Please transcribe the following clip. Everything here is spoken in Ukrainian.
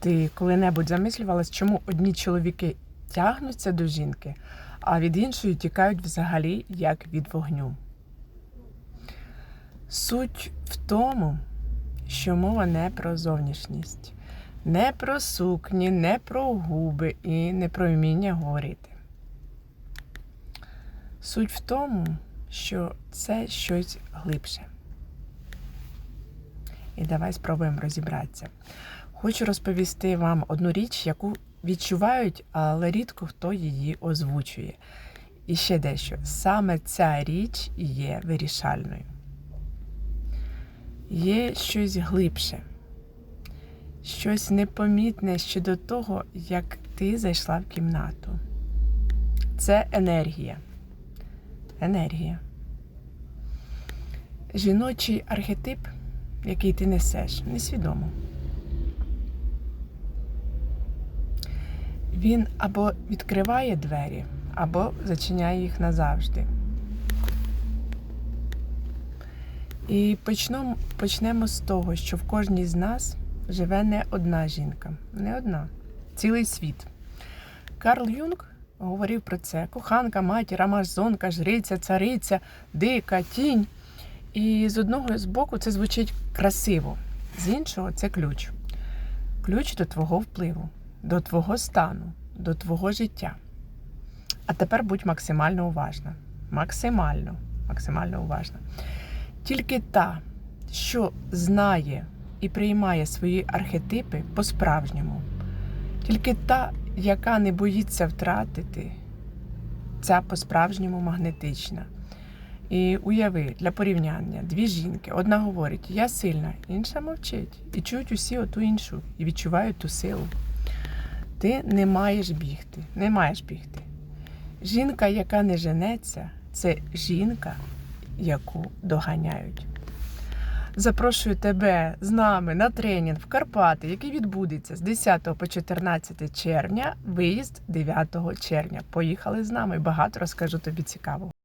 Ти коли-небудь замислювалась, чому одні чоловіки тягнуться до жінки, а від іншої тікають взагалі як від вогню? Суть в тому, що мова не про зовнішність, не про сукні, не про губи і не про вміння говорити. Суть в тому, що це щось глибше. І давай спробуємо розібратися. Хочу розповісти вам одну річ, яку відчувають, але рідко хто її озвучує. І ще дещо. Саме ця річ є вирішальною. Є щось глибше, щось непомітне ще до того, як ти зайшла в кімнату. Це енергія. Енергія. Жіночий архетип, який ти несеш, несвідомо. Він або відкриває двері, або зачиняє їх назавжди. І почнемо, почнемо з того, що в кожній з нас живе не одна жінка, не одна, цілий світ. Карл Юнг говорив про це: коханка, матір, амазонка, жриця, цариця, дика, тінь. І з одного з боку це звучить красиво, з іншого це ключ. Ключ до твого впливу, до твого стану, до твого життя. А тепер будь максимально уважна. Максимально, максимально уважна. Тільки та, що знає і приймає свої архетипи по-справжньому, тільки та, яка не боїться втратити, ця по-справжньому магнетична. І уяви для порівняння дві жінки. Одна говорить, я сильна, інша мовчить. І чують усі оту іншу, і відчувають ту силу. Ти не маєш бігти, не маєш бігти. Жінка, яка не женеться, це жінка, яку доганяють. Запрошую тебе з нами на тренінг в Карпати, який відбудеться з 10 по 14 червня, виїзд 9 червня. Поїхали з нами. Багато розкажу тобі цікавого.